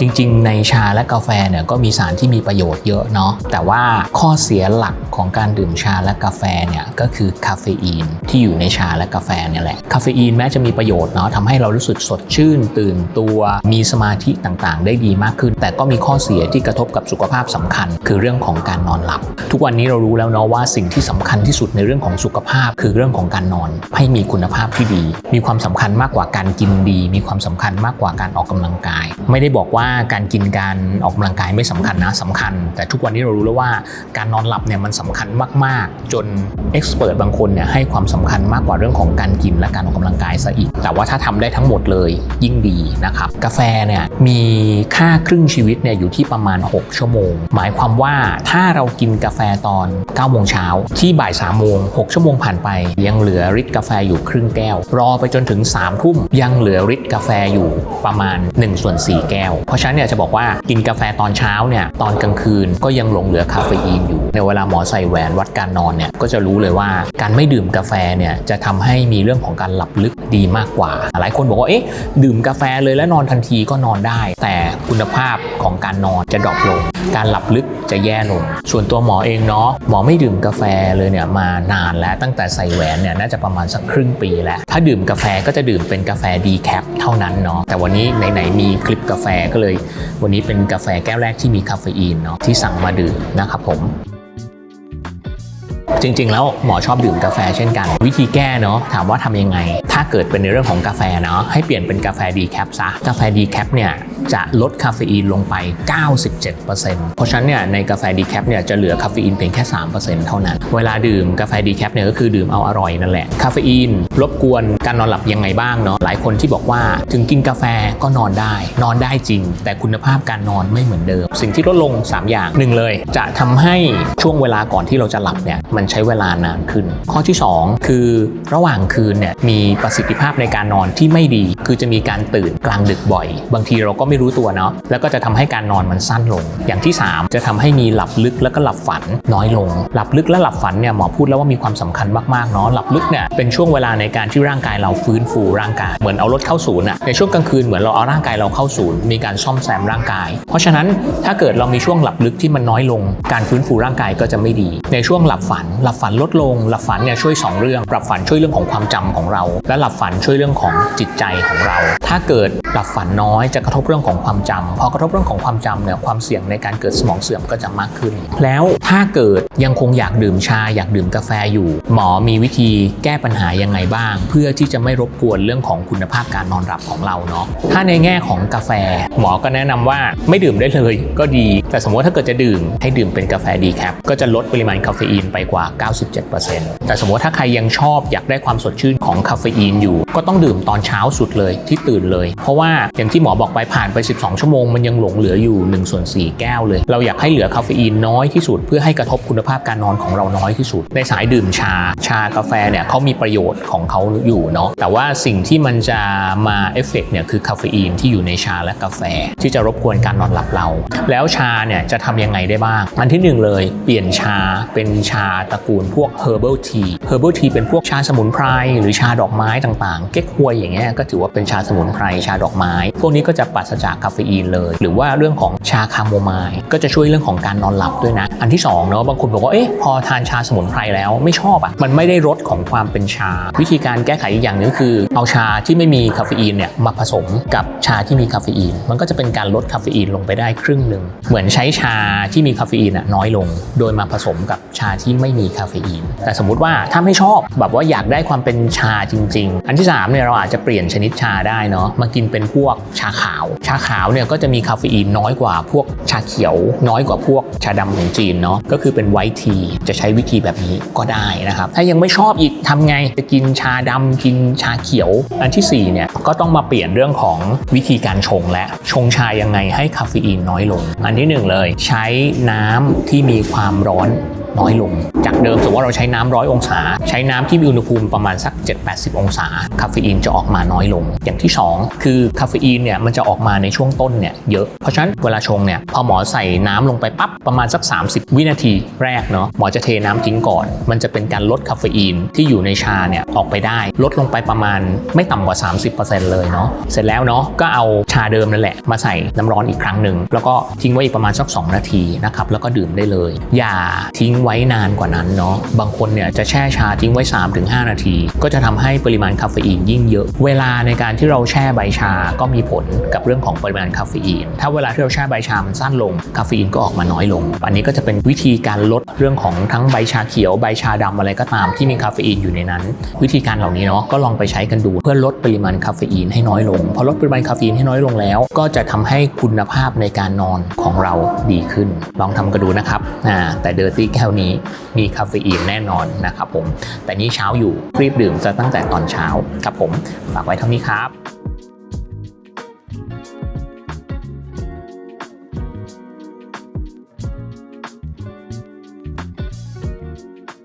จริงๆ ในชาและกาแฟเนี่ยก็มีสารที่มีประโยชน์เยอะเนาะแต่ว่าข้อเสียหลักของการดื่มชาและกาแฟเนี่ยก็คือคาเฟอีนที่อยู่ในชาและกาแฟเนี่ยแหละคาเฟอีนแม้จะมีประโยชน์เนาะทำให้เรารู้สึกสดชื่น ตื่นตัวมีสมาธิต่างๆ ได้ดีมากขึ้น แต่ก็มีข้อเสียที่กระทบกับสุขภาพสำคัญ คือเรื่องของการนอนหลับ ทุกวันนี้เรารู้แล้วเนาะว่าสิ่งที่สำคัญที่สุดในเรื่องของสุขภาพ คือเรื่องของการนอน ให้มีคุณภาพที่ดี มีความสำคัญมากกว่าการกินดี มีความสำคัญมากกว่าการออกกำลังกาย ไม่ได้บอกว่าการกินการออกกำลังกายไม่สำคัญนะสำคัญ แต่ทุกวันนี้เรารู้แล้วว่าการนอนหลับเนี่ยมันสำคัญมาก ๆ จนเอ็กซ์เพรสบางคนเนี่ยให้ความสำคัญมากกว่าเรื่องของการกินและการออกกำลังกายซะอีก แต่ว่าถ้าทำได้ทั้งหมดเลยยิ่งดีนะครับ กาแฟเนี่ยมีค่าครึ่งชีวิตเนี่ยอยู่ที่ประมาณ 6 ชั่วโมง หมายความว่าถ้าเรากินกาแฟตอน9โมงเช้าที่บ่าย3โมง6ชั่วโมงผ่านไป ยังเหลือริดกาแฟอยู่ครึ่งแก้ว รอไปจนถึง3ทุ่มยังเหลือริดกาแฟอยู่ประมาณ1ส่วน4แก้วเพราะฉะนั้นเนี่ยจะบอกว่ากินกาแฟตอนเช้าเนี่ยตอนกลางคืนก็ยังหลงเหลือคาเฟอีนอยู่ ในเวลาหมอใส่แหวนวัดการนอนเนี่ยก็จะรู้เลยว่าการไม่ดื่มกาแฟเนี่ยจะทำให้มีเรื่องของการหลับลึกดีมากกว่า หลายคนบอกว่าเอ๊ะดื่มกาแฟเลยแล้วนอนทันทีก็นอนได้ แต่คุณภาพของการนอนจะดรอปลง การหลับลึกจะแย่ลง ส่วนตัวหมอเองเนาะหมอไม่ดื่มกาแฟเลยเนี่ยมานานแล้วตั้งแต่ใส่แหวนเนี่ยน่าจะประมาณสักครึ่งปีแล้ว ถ้าดื่มกาแฟก็จะดื่มเป็นกาแฟดีแคปเท่านั้นเนาะแต่วันนี้ไหนๆมีคลิปกาแฟก็เลย วันนี้เป็นกาแฟแก้วแรกที่มีคาเฟอีนเนาะที่สั่งมาดื่มนะครับผมจริง ๆ แล้วหมอชอบดื่มกาแฟเช่นกัน วิธีแก้เนาะถามว่าทำยังไง ถ้าเกิดเป็นในเรื่องของกาแฟเนาะให้เปลี่ยนเป็นกาแฟดีแคปซะกาแฟดีแคปเนี่ยจะลดคาเฟอีนลงไป 97%เพราะฉะนั้นเนี่ยในกาแฟดีแคปเนี่ยจะเหลือคาเฟอีนเพียงแค่ 3%เท่านั้น เวลาดื่มกาแฟดีแคปเนี่ยก็คือดื่มเอาอร่อยนั่นแหละ คาเฟอีนรบกวนการนอนหลับยังไงบ้างเนาะ หลายคนที่บอกว่าถึงกินกาแฟก็นอนได้ นอนได้จริง แต่คุณภาพการนอนไม่เหมือนเดิม สิ่งที่ลดลง 3 อย่างหนึ่งเลย จะทำให้ช่วงเวลาก่อนที่เราจะหลับเนี่ยมันใช้เวลานานขึ้น ข้อที่ 2 คือระหว่างคืนเนี่ยมีประสิทธิภาพในการนอนที่ไม่ดี คือจะมีการตื่นกลางดึกบ่อย บางทีเราก็ไม่รู้ตัวเนาะแล้วก็จะทำให้การนอนมันสั้นลง อย่างที่ 3 จะทำให้มีหลับลึกแล้วก็หลับฝันน้อยลง หลับลึกและหลับฝันเนี่ยหมอพูดแล้วว่ามีความสำคัญมากๆเนาะหลับลึกเนี่ยเป็นช่วงเวลาในการที่ร่างกายเราฟื้นฟูร่างกายเหมือนเอารถเข้าศูนย์อะในช่วงกลางคืนเหมือนเราเอาร่างกายเราเข้าศูนย์มีการซ่อมแซมร่างกาย เพราะฉะนั้นถ้าเกิดเรามีช่วงหลับลึกที่มันน้อยลง การฟื้นฟูร่างกายก็จะไม่ดี ในช่วงหลับฝัน หลับฝันลดลง หลับฝันเนี่ยช่วย 2 เรื่องหลับฝันช่วยเรื่องของความจำของเรา และหลับฝันช่วยเรื่องของจิตใจของเรา ถ้าเกิดหลับฝันน้อยจะกระทบเรื่องื่องของความจำพอกระทบเรื่องของความจำเนี่ยความเสี่ยงในการเกิดสมองเสื่อมก็จะมากขึ้น แล้วถ้าเกิดยังคงอยากดื่มชาอยากดื่มกาแฟอยู่ หมอมีวิธีแก้ปัญหายังไงบ้าง เพื่อที่จะไม่รบกวนเรื่องของคุณภาพการนอนหลับของเราเนาะถ้าในแง่ของกาแฟ หมอก็แนะนำว่าไม่ดื่มได้เลยก็ดี แต่สมมติถ้าเกิดจะดื่มให้ดื่มเป็นกาแฟดีแคปก็จะลดปริมาณคาเฟอีนไปกว่า 97%แต่สมมติถ้าใครยังชอบอยากได้ความสดชื่นของคาเฟอีนอยู่ ก็ต้องดื่มตอนเช้าสุดเลยที่ตื่นเลย เพราะว่าอย่างที่หมอบอกไปผ่านไป 12 ชั่วโมงมันยังหลงเหลืออยู่1ส่วน4แก้วเลย เราอยากให้เหลือคาเฟอีนน้อยที่สุด เพื่อให้กระทบคุณภาพการนอนของเราน้อยที่สุด ในสายดื่มชา ชากาแฟเนี่ยเขามีประโยชน์ของเขาอยู่เนาะแต่ว่าสิ่งที่มันจะมาเอฟเฟกเนี่ยคือคาเฟอีนที่อยู่ในชาและกาแฟ ที่จะรบกวนการนอนหลับเรา แล้วชาเนี่ยจะทำยังไงได้บ้าง อันที่หนึ่งเลยเปลี่ยนชาเป็นชาตระกูลพวก herbal tea herbal tea เป็นพวกชาสมุนไพรหรือชาดอกไม้ต่างๆ เก๊กฮวยอย่างเงี้ยก็ถือว่าเป็นชาสมุนไพรชาดอกไม้ พวกนี้ก็จะปราศจากคาเฟอีนเลย หรือว่าเรื่องของชาคาโมไมล์ก็จะช่วยเรื่องของการนอนหลับด้วยนะ อันที่สองเนาะบางคนบอกว่าเอ๊ะพอทานชาสมุนไพรแล้วไม่ชอบอะ่ะมันไม่ได้รสของความเป็นชา วิธีการแก้ไขอีกอย่างหนึงคือ เอาชาที่ไม่มีคาเฟอีนเนี่ยมาผสมกับชาที่มีคาเฟอีน มันก็จะเป็นการลดคาเฟอีนลงไปได้ครึ่งหนึ่งเหมือนใช้ชาที่มีคาเฟอีนอะน้อยลง โดยมาผสมกับชาที่ไม่มีคาเฟอีน แต่สมมุติว่าถ้าไม่ชอบแบบว่าอยากได้ความเป็นชาจริง ๆ อันที่สามเนี่ยเราอาจจะเปลี่ยนชนิดชาได้เนาะมากินเป็นพวกชาขาวชาขาวเนี่ยก็จะมีคาเฟอีนน้อยกว่าพวกชาเขียว น้อยกว่าพวกชาดำของจีนเนาะก็คือเป็นไวท์ที จะใช้วิธีแบบนี้ก็ได้นะครับ ถ้ายังไม่ชอบอีกทำไงจะกินชาดำกินชาเขียว อันที่สี่เนี่ยก็ต้องมาเปลี่ยนเรื่องของวิธีการชงและชงชายังไงให้คาเฟอีนน้อยลง อันที่หนึ่งเลย ใช้น้ำที่มีความร้อน น้อยลง จากเดิมสมมติว่าเราใช้น้ำร้อยองศา ใช้น้ำที่มีอุณหภูมิประมาณสัก 7-80 องศา คาเฟอีนจะออกมาน้อยลง อย่างที่ 2 คือคาเฟอีนเนี่ยมันจะออกมาในช่วงต้นเนี่ยเยอะ เพราะฉะนั้นเวลาชงเนี่ยพอหมอใส่น้ำลงไปปั๊บประมาณสัก 30 วินาทีแรกเนาะหมอจะเทน้ำทิ้งก่อน มันจะเป็นการลดคาเฟอีนที่อยู่ในชาเนี่ยออกไปได้ ลดลงไปประมาณไม่ต่ำกว่า 30%เลยเนาะเสร็จแล้วเนาะก็เอาชาเดิมนั่นแหละมาใส่น้ำร้อนอีกครั้งหนึ่งแล้วก็ทิ้งไว้อีกประมาณสัก 2 นาทีนะครับแล้วก็ดื่มได้เลย อย่าทิ้งไว้นานกว่านั้นเนาะบางคนเนี่ยจะแช่ชาทิ้งไว้ 3-5 นาที ก็จะทำให้ปริมาณคาเฟอีนยิ่งเยอะ เวลาในการที่เราแช่ใบชาก็มีผลกับเรื่องของปริมาณคาเฟอีน ถ้าเวลาที่เราแช่ใบชามันสั้นลง คาเฟอีนก็ออกมาน้อยลง อันนี้ก็จะเป็นวิธีการลดเรื่องของทั้งใบชาเขียวใบชาดำอะไรก็ตามที่มีคาเฟอีนอยู่ในนั้น วิธีการเหล่านี้เนาะก็ลองไปใช้กันดูเพื่อลดปริมาณคาเฟอีนให้น้อยลงพอลดปริมาณคาเฟอีนให้น้อยลงแล้ว ก็จะทำให้คุณภาพในการนอนของเราดีขึ้น ลองทำกันดูนะครับอ่าแต่เดอร์ตี้แก้วนี้มีคาเฟอีนแน่นอนนะครับผมแต่นี้เช้าอยู่รีบดื่มจะตั้งแต่ตอนเช้าครับผมฝากไว้เท่านี้ครับ